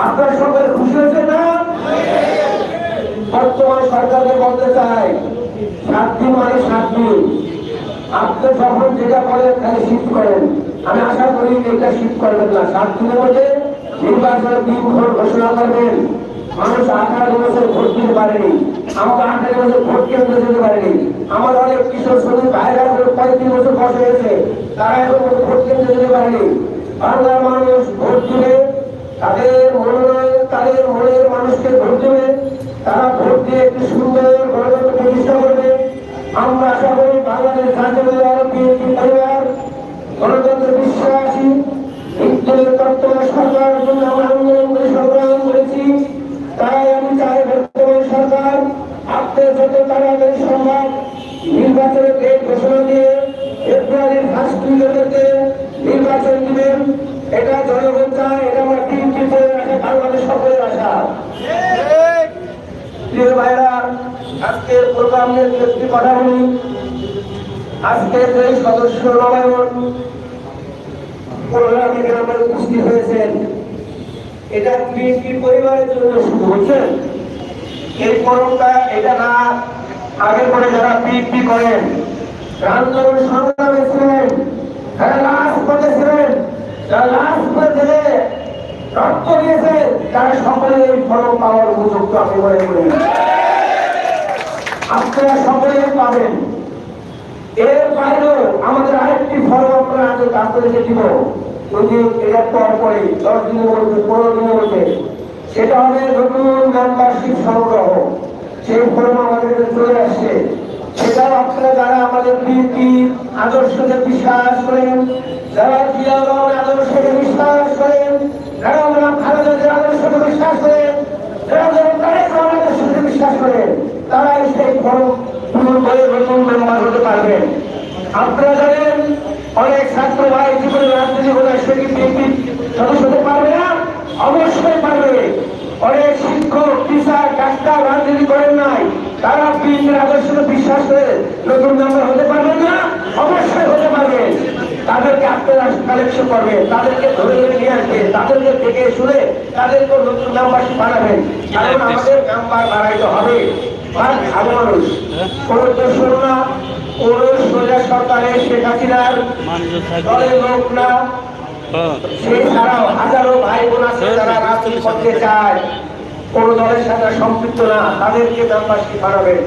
আপনার সবাই খুশি হয়েছে না? বর্তমান সরকারকে বলতে চাই মানে আপনি যখন যেটা করেন শিফট করেন। আমি আশা করি এটা করবেন না। সাত দিনের মধ্যে নির্বাচনের ঘর ঘোষণা করবেন। মানুষ আঠারো বছর ভোট দিতে পারেনি। আমাকে আঠারো বছর ভোট পারেনি? আমার অনেক কিশোর শ্রমিক ভাইরা পঁয়ত্রিশ বছর বয়স হয়েছে। তারা এখন ভোট কেন্দ্রে যেতে পারেনি? বাংলার মানুষ ভোট দিলে তাদের মনোনয়ন, তাদের মনের মানুষকে ভোট দেবে। তারা ভোট দিয়ে একটি সুন্দর গণতন্ত্র প্রতিষ্ঠা করবে। আমরা আশা করি বাংলাদেশ বিএনপি পরিবার, গণতন্ত্র বিশ্বাসী হিন্দুদের বর্তমান সরকারের জন্য আমরা আন্দোলন করে করেছি, তাই আমি চাই বর্তমান সরকার আপনার যত তাড়াতাড়ি সম্ভব নির্বাচনের ডেট দিয়ে ফেব্রুয়ারির ফার্স্ট উইকেতে নির্বাচন দিবেন। এটা জনগণ চায়, এটা বাংলাদেশ সকলের আশা। প্রিয় ভাইরা আজকের প্রোগ্রামের একটি কথা বলি আজকের যে সদস্য নবায়ন প্রোগ্রামে উপস্থিত হয়েছেন, এটা পরিবারের জন্য হচ্ছেন এই পরমটা এটা না, আগে করে যারা বিএনপি করেন আন্দোলন সংগ্রামে ছিলেন যারা লাশ করেছিলেন যারা লাশ করে দিলে রক্ত দিয়েছে, তারা সকলে এই ফলন পাওয়ার উপযুক্ত আমি মনে করি। আপনারা সকলেই পাবেন। এর বাইরেও আমাদের আরেকটি ফর্ম আপনারা আজ আপনাদেরকে দিব। যদি এটার পর দশ দিনের মধ্যে পনেরো দিনের মধ্যে সেটা হবে নতুন মেম্বারশিপ সংগ্রহ। সেই ফর্ম আমাদের চলে আসছে। সেটাও আপনারা যারা আমাদের বিএনপি আদর্শকে বিশ্বাস করেন, যারা জিয়া আদর্শকে বিশ্বাস করেন যারা আমরা খালেদের আদর্শকে বিশ্বাস করেন যারা যারা তারেক রহমান আদর্শকে বিশ্বাস করেন তারাই সেই ফর্ম পূরণ করে হতে পারবেন আপনারা জানেন, অনেক ছাত্র ভাই জীবনে রাজনীতি করে সে কি সদস্য হতে পারবে না, অবশ্যই পারবে। অনেক শিক্ষক, টিচার, ডাক্তার রাজনীতি করেন নাই। তারা বিশ্বাস করে নতুন মেম্বার হতে পারবেন না, অবশ্যই তাদেরকে আপনারা কালেকশন করবেন তাদেরকে ধরে নিয়ে আসবেন তাদেরকে দেখে শুনে তাদেরকে নতুন মেম্বারশিপ বানাবেন। কারণ আমাদের মেম্বার বাড়াইতে হবে। ভালো মানুষ। কোনো দোষর না। কোন সোজা সরকারের শেখ হাসিনার দলের লোক না। ছাড়াও হাজারো ভাই বোন আছে যারা রাজনীতি করতে চায়। কোন দলের সাথে সম্পৃক্ত না। তাদেরকে বানাবেন।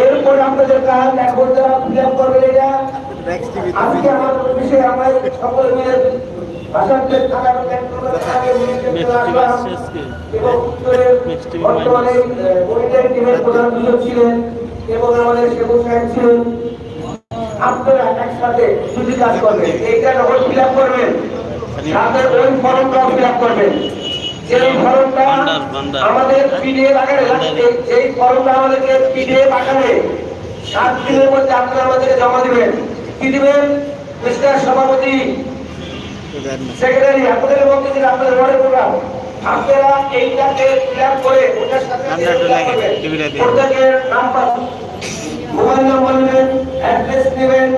এরপরে আপনাদের কাজ এখন যারা ফিল আপ করবেন এটা আজকে আমার বিষয়ে আমরা সকলে মিলে ভাষাতে থাকার আগে মিলে আসলাম এবং উত্তরের বর্তমানে মনিটরিং টিমের প্রধান দুজন ছিলেন এবং আমাদের সেবু সাহেব ছিলেন। আপনারা একসাথে দুটি কাজ করবেন। এইটা যখন ফিল আপ করবেন। সাথে ওই ফর্মটাও ফিল আপ করবেন। যেই ফর্মটা আমাদের পিডিএফ আকারে যেই ফর্মটা আমাদেরকে পিডিএফ আকারে সাত দিনের মধ্যে আপনারা আমাদেরকে জমা দিবেন। কি দিবেন? মিস্টার সভাপতি সেক্রেটারি আপনাদের মধ্যে যে আপনাদের ওয়ার্ডের প্রোগ্রাম আপনারা এইটাকে ক্ল্যাপ করে ওটার সাথে। প্রত্যেকের নাম্বার মোবাইল নাম্বার নেবেন অ্যাড্রেস নেবেন